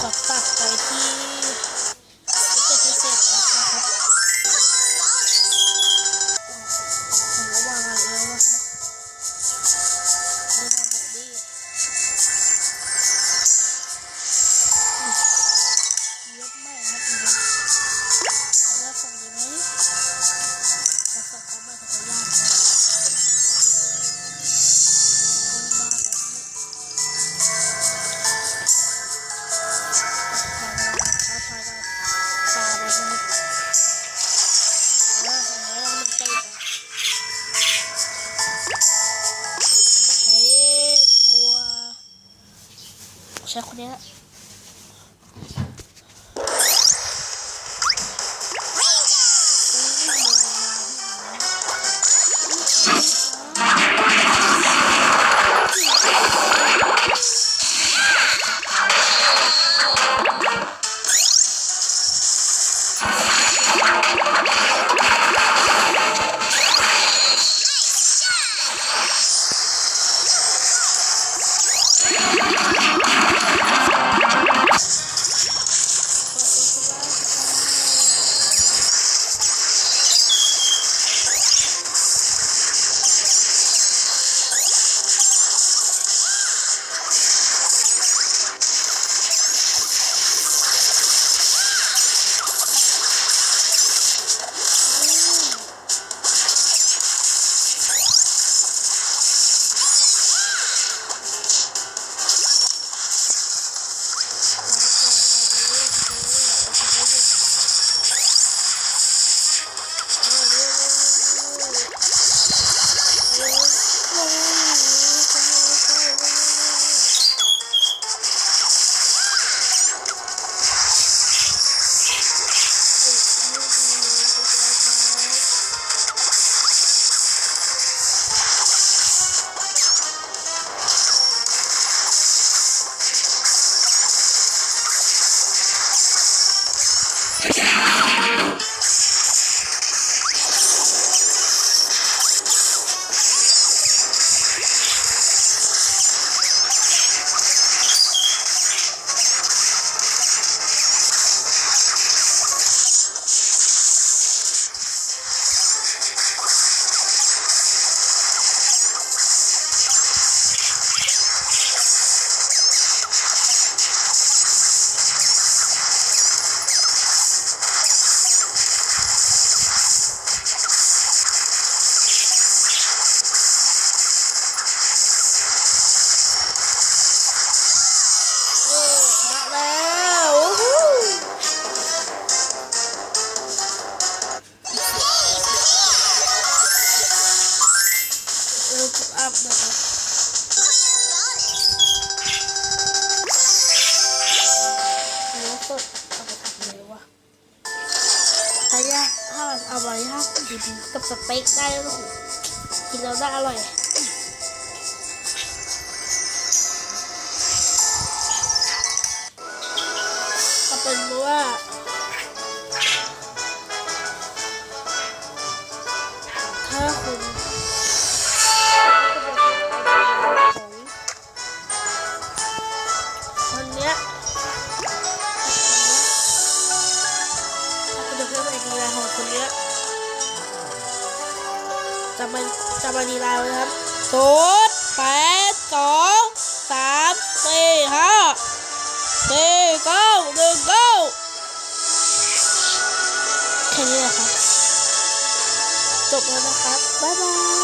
爸爸，再见 Satria. ยาถ้ามันเอาไปย่าดีๆกับสเต็กได้แล้วกินแล้วได้อร่อยก็เป็นว่าถ้าคุณ คนเนี้จำมันจำมันดีแล้วนะครับศูนย์แปดสองสามสี่ห้าสี่เก้าหนึ่งเก้าแค่นี้แหละครับ จบแล้วนะครับ บ๊ายบาย